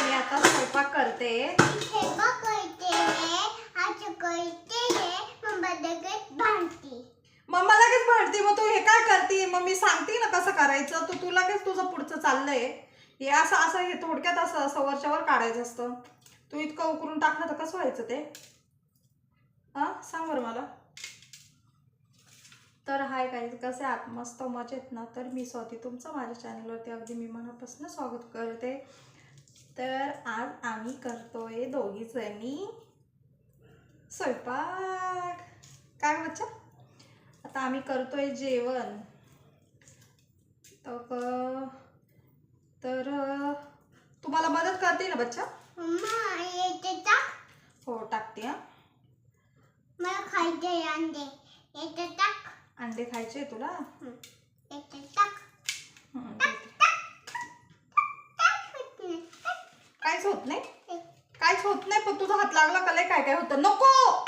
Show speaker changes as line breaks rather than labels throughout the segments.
मी आता स्वयंपाक करते मम्मा लगेच भांडते मग तू हे काय करते मग मी सांगते ना कसं करायचं तू तू लगेच तुझं पुढचं चाललंय हे असं असं हे थोडक्यात असं असं वरच्यावर काढायचं असतं तू इतकं उकरून टाकलं तर कसं व्हायचं ते हा सांग बरं मला तर हाय काही कसे आहात? मस्त मजेत ना? तर मी स्वाती तुमचं माझ्या चॅनलवरती अगदी मी मनापासून स्वागत करते. तर आज आम्ही करतोय दोघी जणी स्वयंपाक. काय बच्चा? आता आम्ही करतोय जेवण. तर तुम्हाला मदत करते ना बच्चा? हो टाकते हा.
मला खायचे अंडे
खायचे तुला. काहीच होत नाही. काहीच होत नाही पण तुझा हात लागला का काय काय होतं? नको!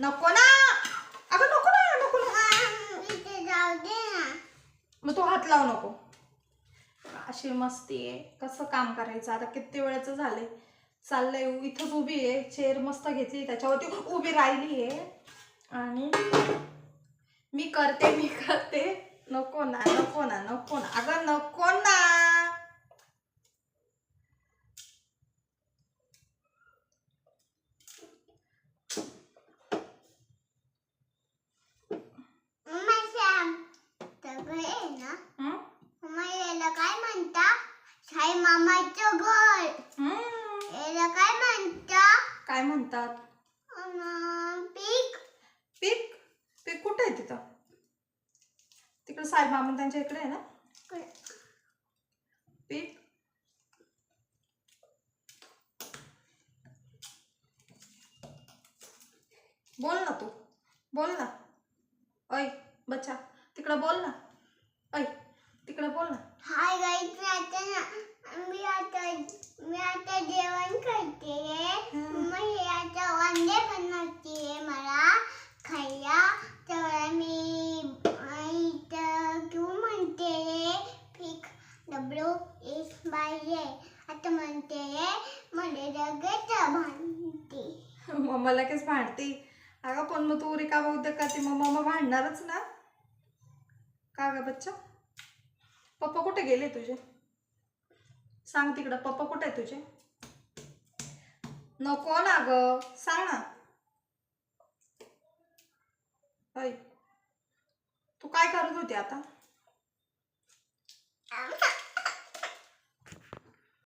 नको ना! अगं नको ना नको ना मग तू हात लावू नको. अशी मस्ती आहे. कसं काम करायचं? आता किती वेळाचं झालंय? चाललंय इथंच उभी आहे. चेअर मस्त घेतली त्याच्यावरती उभी राहिली आहे. आणि मी करते मी करते. नको ना नको ना नको ना. अगं नको ना.
काय म्हणता? साई मामाचं घर. याला काय म्हणता
काय म्हणतात?
पीक.
पीक? पीक कुठे आहे तिथं? तिकडे साईबाबा त्यांच्या इकडे आहे ना? पीक? बोल ना तू. बोल ना. ऐ बच्चा तिकडं बोल ना. ऐ तिकडं बोल ना.
हाय गाईज मी आता ना मी आता मी आता जेवण करते मम्मा हे आता वांदे बनवते मला खायला तर मी इथं घेऊन म्हणते पीक डब्ल्यू बाय आता म्हणते मध्ये लगेच भांडते.
मम्मा लगेच भांडते. अगं पण मग तू रिकामा उद्योग करते मग मम्मा भांडणारच ना. का ग बच्चा? पप्पा कुठे गेले तुझे? सांग तिकडं पप्पा कुठे आहे तुझे? नको ना ग. सांग ना. तू काय करत होती आता?